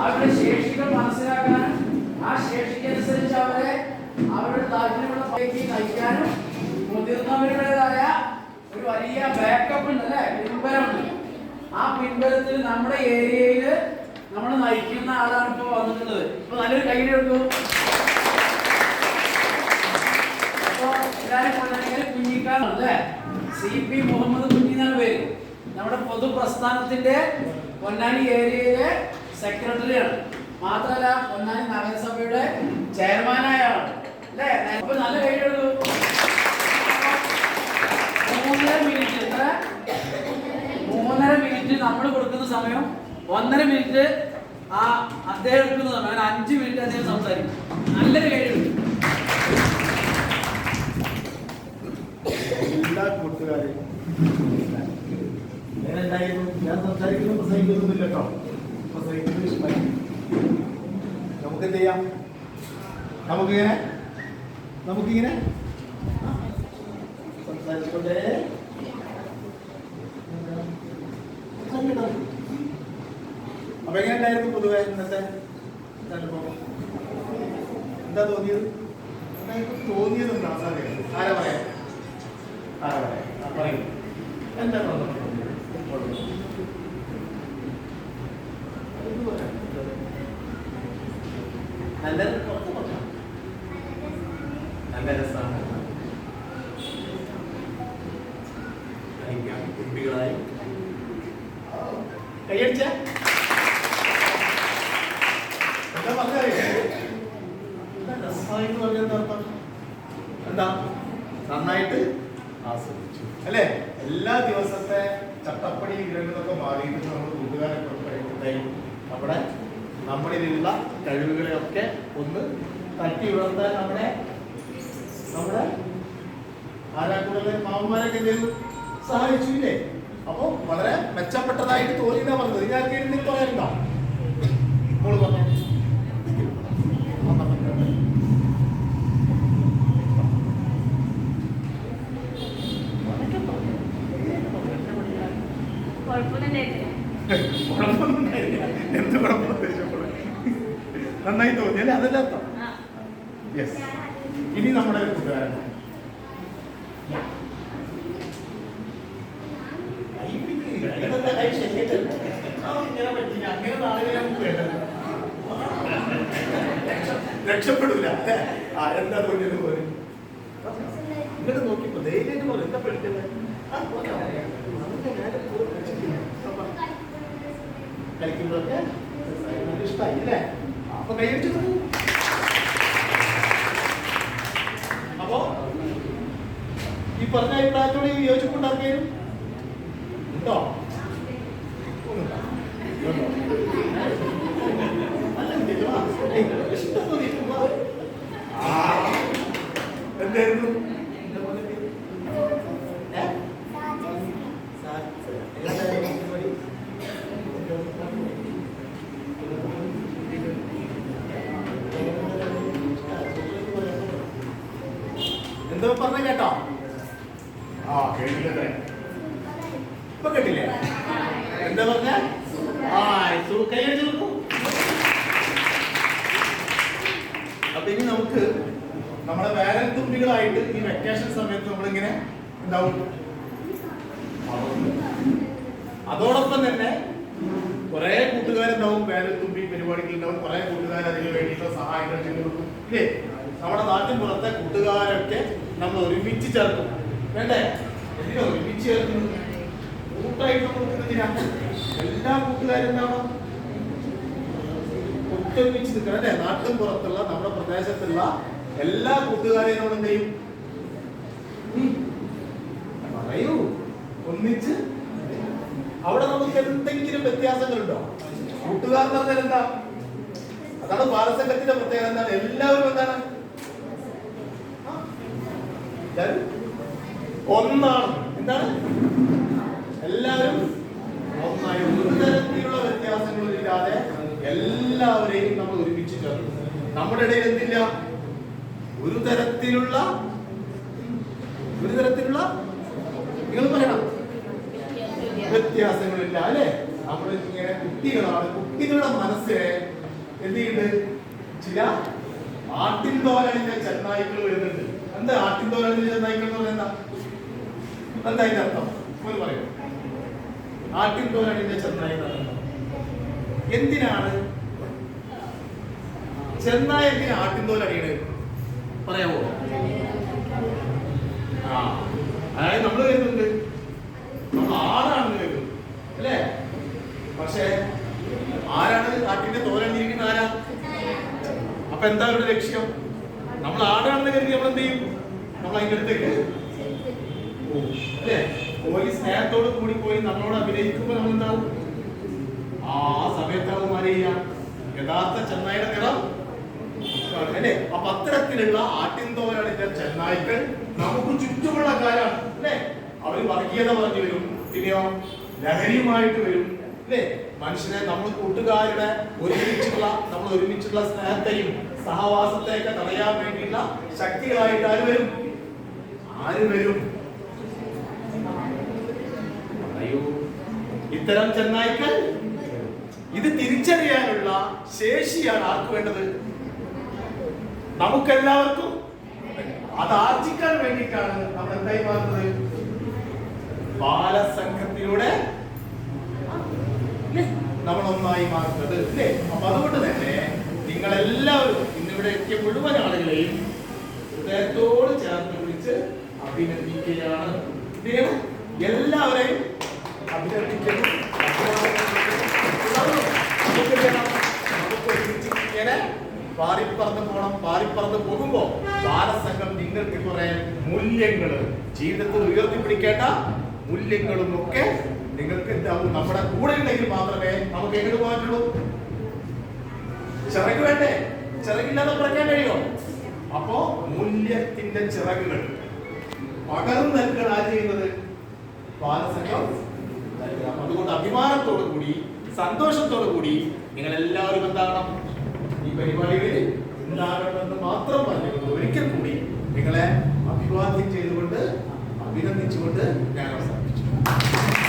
അവരുടെ ശേഷികൾ മനസ്സിലാക്കാനും ആ ശേഷിക്കനുസരിച്ച് അവരെ അവരുടെ താല്പര്യമുള്ള നയിക്കാനും മുതിർന്നവരുടേതായ ഒരു വലിയ ബാക്കപ്പ് ഉണ്ട് അല്ലേ പിൻബലമുണ്ട് ആ പിൻബലത്തിൽ നമ്മുടെ ഏരിയ ഇപ്പോൾ അപ്പൊ നല്ലൊരു കൈയ്യടി എടുക്കൂ അപ്പോ എല്ലാരും കൊണ്ടാണെങ്കിൽ കുഞ്ഞിക്കാണ് അല്ലേ സി മുഹമ്മദ് കുഞ്ഞി എന്നാണ് പേര്. നമ്മുടെ പൊതു പ്രസ്ഥാനത്തിന്റെ പൊന്നാനി ഏരിയയിലെ സെക്രട്ടറിയാണ്. മാത്രമല്ല പൊന്നാനി നഗരസഭയുടെ ചെയർമാനായ അല്ലേ? അപ്പൊ നല്ല കൈയ്യെടുത്തു മൂന്നര മിനിറ്റ്. എത്ര? മൂന്നര മിനിറ്റ് നമ്മൾ കൊടുക്കുന്ന സമയം ഒന്നര മിനിറ്റ് ആ അദ്ദേഹം എടുക്കുന്നതാണ് അങ്ങനെ അഞ്ച് മിനിറ്റ് അദ്ദേഹം സംസാരിക്കും. നല്ലൊരു കൈയ്യെടുക്കും എല്ലാ കൂട്ടുകാരെയും ഞാൻ സംസാരിക്കുന്നു പ്രസംഗിക്കുന്നില്ല കേട്ടോ. പ്രസംഗിക്കുന്നത് ഇഷ്ടമായി. നമുക്ക് എന്ത് ചെയ്യാം നമുക്കിങ്ങനെ? നമുക്കിങ്ങനെ? ആ, സംസാരിച്ചോണ്ടേ. അപ്പൊ എങ്ങനെയുണ്ടായിരുന്നു പൊതുവെ ഇന്നത്തെ എന്താ തോന്നിയത്? തോന്നിയത് എന്താ സാധ്യത ആരാ പറയാ? ആരാ എന്താ പറഞ്ഞറിയോ എന്താ രസമായി എന്ന് പറഞ്ഞാൽ എന്താ അർത്ഥം എന്താ? നന്നായിട്ട് ആസ്വദിച്ചു. അല്ലേ? എല്ലാ ദിവസത്തെ ചട്ടപ്പടി വിരങ്ങളൊക്കെ മാറിയിട്ട് നമ്മൾ കൂട്ടുകാരൊക്കെ കഴിക്കുന്നതായി നമ്മുടെ നമ്മളിലുള്ള കഴിവുകളെയൊക്കെ ഒന്ന് തട്ടി ഉണർത്താൻ നമ്മുടെ നമ്മുടെ ആരാക്കൂടുതൽ മാമന്മാരൊക്കെ എന്തെങ്കിലും സഹായിച്ചു ഇല്ലേ? അപ്പോൾ വളരെ മെച്ചപ്പെട്ടതായിട്ട് തോന്നിയെന്നാ പറഞ്ഞത്. ഞാൻ കേട്ടിട്ട് പറയാനുണ്ടോ? എന്ത് കുഴപ്പം ഉദ്ദേശിച്ചപ്പോൾ? നന്നായി തോന്നി അല്ലെ? അതല്ല അർത്ഥം? യെസ് ഇനി നമ്മുടെ കൂട്ടുകാരൻ രക്ഷപ്പെടൂല. എന്താ തോന്നിയത് പോലെ? ഇങ്ങോട്ട് നോക്കിപ്പോ ധൈര്യമായിട്ട് പോലെ എന്താ പഠിക്കുന്നത് ആ, പോരാ. നമുക്ക് നേരെ പോയി പഠിച്ചിട്ടില്ല. അപ്പൊ കളിക്കുമ്പോഴൊക്കെ നല്ല ഇഷ്ടമായി അല്ലേ? അപ്പൊ കൈയടിച്ചു അപ്പോ ഈ പറഞ്ഞ അഭിപ്രായത്തോട് യോജിപ്പുണ്ടാക്കുകയും ഉണ്ടോ? ഒന്നുമില്ല. ആ കേട്ടില്ലേ ഇപ്പൊ കേട്ടില്ലേ? എന്താ പറഞ്ഞ? ആ കൈയടിച്ച് നോക്കൂ അപ്പൊ ഇനി നമുക്ക് നമ്മുടെ വേറെ തുമ്പികളായിട്ട് ഈ വെക്കേഷൻ സമയത്ത് നമ്മളിങ്ങനെ എന്താവും? അതോടൊപ്പം തന്നെ കുറെ കൂട്ടുകാരുണ്ടാവും വേനൽ തുമ്പി പരിപാടികളുണ്ടാവും കുറെ കൂട്ടുകാർ അതിന് വേണ്ടിയിട്ടുള്ള സഹായങ്ങൾ ചെയ്തു കൊടുക്കും ഇല്ലേ? നമ്മുടെ നാട്ടിൻ പുറത്തെ കൂട്ടുകാരൊക്കെ നമ്മൾ ഒരുമിച്ച് ചേർക്കും. വേണ്ടേ? എന്തിനോ ഒരുമിച്ച് ചേർക്കുന്നത് കൂട്ടായിട്ട് നമ്മൾ എല്ലാ കൂട്ടുകാരെന്താണോ ഒത്തൊരുമിച്ച് നിൽക്കണം അല്ലേ? നാട്ടിൻ പുറത്തുള്ള നമ്മുടെ പ്രദേശത്തുള്ള എല്ലാ കൂട്ടുകാരെയും നമ്മൾ എന്ത് ചെയ്യും? പറയൂ. ഒന്നിച്ച്. അവിടെ നമുക്ക് എന്തെങ്കിലും വ്യത്യാസങ്ങളുണ്ടോ? കൂട്ടുകാർ പറഞ്ഞാൽ എന്താ? അതാണ് ബാലസംഘത്തിന്റെ പ്രത്യേകത. എന്താണ്? എല്ലാവരും എന്താണ്? എല്ലാവരും ഒന്നാണ്. എന്താണ്? എല്ലാവരും ഒന്നായി. ഒരു തരത്തിലുള്ള വ്യത്യാസങ്ങളും ഇല്ലാതെ എല്ലാവരെയും നമ്മൾ ഒരുമിച്ച് ചേർന്നു നമ്മുടെ ഇടയിൽ എന്തില്ല? ഒരു തരത്തിലുള്ള ഒരു തരത്തിലുള്ള നിങ്ങൾ പറയണം. വ്യത്യാസങ്ങളില്ല അല്ലെ? നമ്മൾ ഇങ്ങനെ കുട്ടികളാണ്. കുട്ടികളുടെ മനസ്സിനെ എന്ത് ചെയ്യുന്നുണ്ട് ചില ആട്ടിൻതോലണിഞ്ഞ ചെന്നായ്ക്കൾ വരുന്നുണ്ട്. എന്താ ആട്ടിൻതോലണിഞ്ഞ ചെന്നായ്ക്കൾ എന്ന് പറയുന്ന എന്താ അതിന്റെ അർത്ഥം. ഒന്ന് പറയൂ. ആട്ടിൻതോലണിഞ്ഞ ചെന്നായി എന്തിനാണ്? ചെന്നായ എന്തിനാ ആട്ടിൻതോലണിയണത് പറയാമോ ആ അതായത് നമ്മൾ കരുതുന്നുണ്ട് നമ്മൾ ആടാണെന്ന് കരുതും അല്ലേ? പക്ഷേ ആരാണ് ആട്ടിന്റെ തോരണിരിക്കുന്ന ആരാ? അപ്പൊ എന്താ അവരുടെ ലക്ഷ്യം? നമ്മൾ ആടാണെന്ന് കരുതി നമ്മൾ എന്ത് ചെയ്യും? നമ്മൾ അതിന്റെ അടുത്തേക്ക് പോകും. അല്ലേ? പോയി സ്നേഹത്തോട് കൂടി പോയി നമ്മളോട് അഭിനയിക്കുമ്പോൾ നമ്മൾ ആ സമയത്താവും അറിയുക യഥാർത്ഥ ചെന്നായുടെ നിറം അല്ലേ? അപ്പൊ അത്തരത്തിലുള്ള ആട്ടിൻതോരണിന്റെ ചെന്നായ്ക്കൾ. നമുക്ക് ചുറ്റുമുള്ള കാലാണ് അല്ലേ? അവർ വർഗീയത പറഞ്ഞു വരും പിന്നെയോ ലഹരിയുമായിട്ട് വരും അല്ലേ? മനുഷ്യനെ നമ്മൾ കൂട്ടുകാരുടെ ഒരുമിച്ചുള്ള നമ്മൾ ഒരുമിച്ചുള്ള സ്നേഹത്തെയും സഹവാസത്തെയൊക്കെ തടയാൻ വേണ്ടിയുള്ള ശക്തികളായിട്ട് ആര് വരും? ആര് വരും? പറയൂ ഇത്തരം ചെന്നായ്ക്കൾ? ഇത് തിരിച്ചറിയാനുള്ള ശേഷിയാണ് ആർക്ക് വേണ്ടത്? നമുക്കെല്ലാവർക്കും അത് ആർജിക്കാൻ വേണ്ടിയിട്ടാണ് നമ്മൾ എന്തായി മാറുന്നത്? ബാലസംഘത്തിലൂടെ? നമ്മൾ ഒന്നായി മാറുന്നത് അല്ലേ അപ്പൊ അതുകൊണ്ട് തന്നെ നിങ്ങളെല്ലാവരും ഇന്നിവിടെ എത്തിയ മുഴുവൻ ആളുകളെയും ഹൃദയത്തോട് ചേർത്ത് വിളിച്ച് അഭിനന്ദിക്കുകയാണ്. എല്ലാവരെയും ഒരുമിച്ച് ഇങ്ങനെ പാറിപ്പറന്ന് പോണം പാറിപ്പറന്ന് പോകുമ്പോ ബാലസംഘം നിങ്ങൾക്ക് കുറെ മൂല്യങ്ങൾ ജീവിതത്തിൽ ഉയർത്തിപ്പിടിക്കേണ്ട മൂല്യങ്ങളും ഒക്കെ നിങ്ങൾക്ക് നമ്മുടെ കൂടെ ഉണ്ടെങ്കിൽ മാത്രമേ നമുക്ക് എങ്ങോട്ട് പോകാനുള്ളൂ? ചിറക് വേണ്ടേ? ചിറകില്ലാതെ പറക്കാൻ കഴിയോ അപ്പോ മൂല്യത്തിന്റെ ചിറകുകൾ. പകർന്നു നൽകണ ആ ചെയ്യുന്നത്? ബാലസംഘം അതുകൊണ്ട് അഭിമാനത്തോടു കൂടി സന്തോഷത്തോടു കൂടി നിങ്ങൾ എല്ലാവരും എന്താകണം ഈ പരിപാടികളിൽ ഉണ്ടാകണമെന്ന് മാത്രം പറഞ്ഞുകൊണ്ട് ഒരിക്കൽ കൂടി നിങ്ങളെ അഭിവാദ്യം ചെയ്തുകൊണ്ട് അഭിനന്ദിച്ചുകൊണ്ട് ഞാൻ അവസാനിപ്പിച്ചു.